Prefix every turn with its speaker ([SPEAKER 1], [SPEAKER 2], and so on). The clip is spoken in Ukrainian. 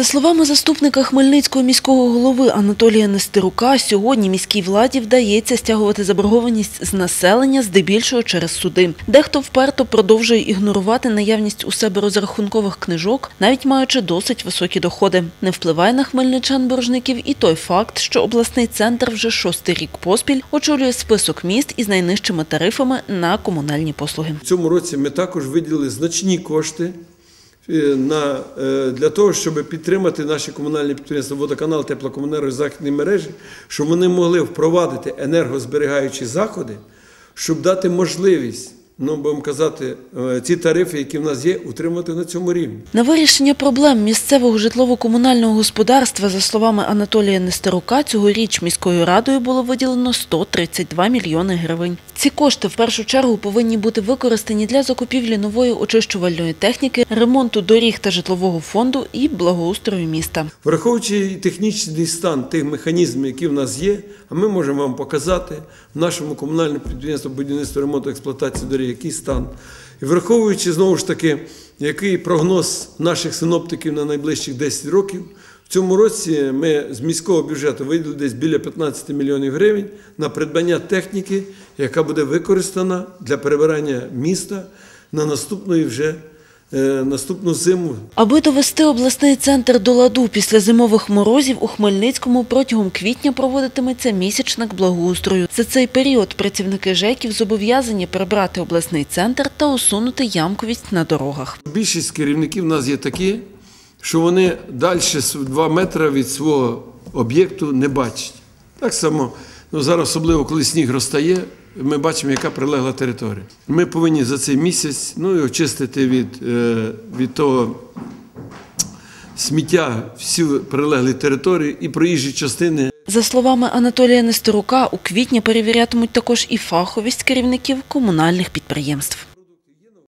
[SPEAKER 1] За словами заступника Хмельницького міського голови Анатолія Нестерука, сьогодні міській владі вдається стягувати заборгованість з населення здебільшого через суди. Дехто вперто продовжує ігнорувати наявність у себе розрахункових книжок, навіть маючи досить високі доходи. Не впливає на хмельничан боржників і той факт, що обласний центр вже шостий рік поспіль очолює список міст із найнижчими тарифами на комунальні послуги.
[SPEAKER 2] В цьому році ми також виділили значні кошти на, е, для того, щоб підтримати наші комунальні підприємства водоканал, теплокомуненерго і західні мережі, щоб вони могли впровадити енергозберігаючі заходи, щоб дати можливість, ну будемо казати, е, ці тарифи, які в нас є, утримати на цьому рівні.
[SPEAKER 1] На вирішення проблем місцевого житлово-комунального господарства, за словами Анатолія Нестерука, цьогоріч міською радою було виділено 132 мільйони гривень. Ці кошти в першу чергу повинні бути використані для закупівлі нової очищувальної техніки, ремонту доріг та житлового фонду і благоустрою міста.
[SPEAKER 2] Враховуючи технічний стан тих механізмів, які в нас є, а ми можемо вам показати в нашому комунальному підприємстві будівництва ремонту експлуатації доріг, який стан. І враховуючи знову ж таки, який прогноз наших синоптиків на найближчих 10 років, в цьому році ми з міського бюджету виділили десь біля 15 мільйонів гривень на придбання техніки, яка буде використана для перебирання міста на наступної вже е, наступну зиму
[SPEAKER 1] Аби довести обласний центр до ладу після зимових морозів, у Хмельницькому протягом квітня проводитиметься місячник благоустрою. За цей період працівники ЖЕКів зобов'язані прибрати обласний центр та усунути ямковість на дорогах.
[SPEAKER 2] Більшість керівників у нас є такі, що вони далі 2 метри від свого об'єкту не бачать. Так само, ну зараз, особливо коли сніг розтає, ми бачимо, яка прилегла територія. Ми повинні за цей місяць ну, очистити від, е, від того сміття всі прилеглі території і проїжджі частини
[SPEAKER 1] За словами Анатолія Нестерука, у квітні перевірятимуть також і фаховість керівників комунальних підприємств.